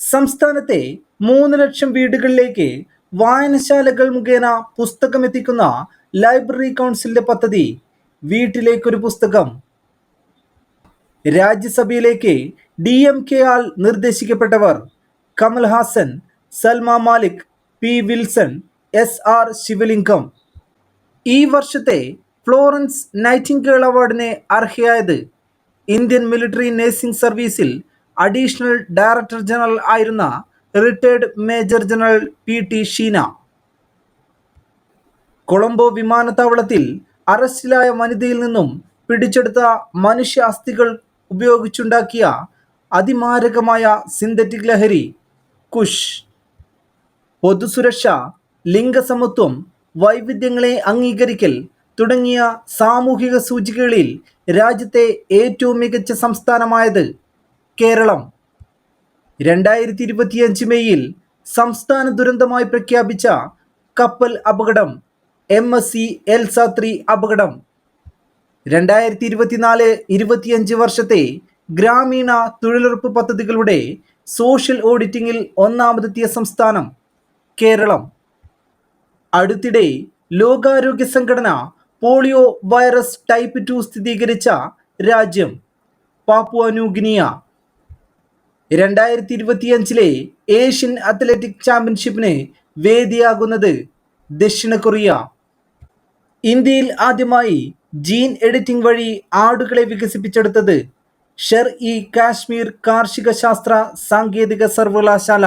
സംസ്ഥാനത്തെ മൂന്ന് ലക്ഷം വീടുകളിലേക്ക് വായനശാലകൾ മുഖേന പുസ്തകം എത്തിക്കുന്ന ലൈബ്രറി കൗൺസിലിന്റെ പദ്ധതി വീട്ടിലേക്കൊരു പുസ്തകം. രാജ്യസഭയിലേക്ക് ഡി എം കെ ആൾ നിർദ്ദേശിക്കപ്പെട്ടവർ Kamal Haasan Salma Malik P Wilson S R Sivalingam. ഈ വർഷത്തെ ഫ്ലോറൻസ് നൈറ്റിംഗേൾ അവാർഡിന് അർഹയായത് ഇന്ത്യൻ മിലിറ്ററി നഴ്സിംഗ് സർവീസിൽ അഡീഷണൽ ഡയറക്ടർ ജനറൽ ആയിരുന്ന retired major general P T Sheena. Colombo വിമാനത്താവളത്തിൽ അറസ്റ്റിലായ വനിതയിൽ നിന്നും പിടിച്ചെടുത്ത മനുഷ്യ അസ്ഥികൾ ഉപയോഗിച്ചുണ്ടാക്കിയ അതിമാരകമായ സിന്തറ്റിക് ലഹരി കുഷ്. പൊതുസുരക്ഷ ലിംഗസമത്വം വൈവിധ്യങ്ങളെ അംഗീകരിക്കൽ തുടങ്ങിയ സാമൂഹിക സൂചികകളിൽ രാജ്യത്തെ ഏറ്റവും മികച്ച സംസ്ഥാനമായത് കേരളം. രണ്ടായിരത്തി ഇരുപത്തിയഞ്ച് മെയ്യിൽ സംസ്ഥാന ദുരന്തമായി പ്രഖ്യാപിച്ച കപ്പൽ അപകടം M S C Elsa three അപകടം. രണ്ടായിരത്തി ഇരുപത്തിനാല് ഇരുപത്തിയഞ്ച് വർഷത്തെ ഗ്രാമീണ തൊഴിലുറപ്പ് പദ്ധതികളുടെ സോഷ്യൽ ഓഡിറ്റിംഗിൽ ഒന്നാമതെത്തിയ സംസ്ഥാനം കേരളം. അടുത്തിടെ ലോകാരോഗ്യ സംഘടന പോളിയോ വൈറസ് ടൈപ്പ് ടു സ്ഥിരീകരിച്ച രാജ്യം പാപ്പുവ ന്യൂഗിനിയ രണ്ടായിരത്തി ഇരുപത്തിയഞ്ചിലെ ഏഷ്യൻ അത്ലറ്റിക് ചാമ്പ്യൻഷിപ്പിന് വേദിയാകുന്നത് ദക്ഷിണ കൊറിയ. ഇന്ത്യയിൽ ആദ്യമായി ജീൻ എഡിറ്റിംഗ് വഴി ആടുകളെ വികസിപ്പിച്ചെടുത്തത് ഷെർ ഇ കാശ്മീർ കാർഷിക ശാസ്ത്ര സാങ്കേതിക സർവകലാശാല.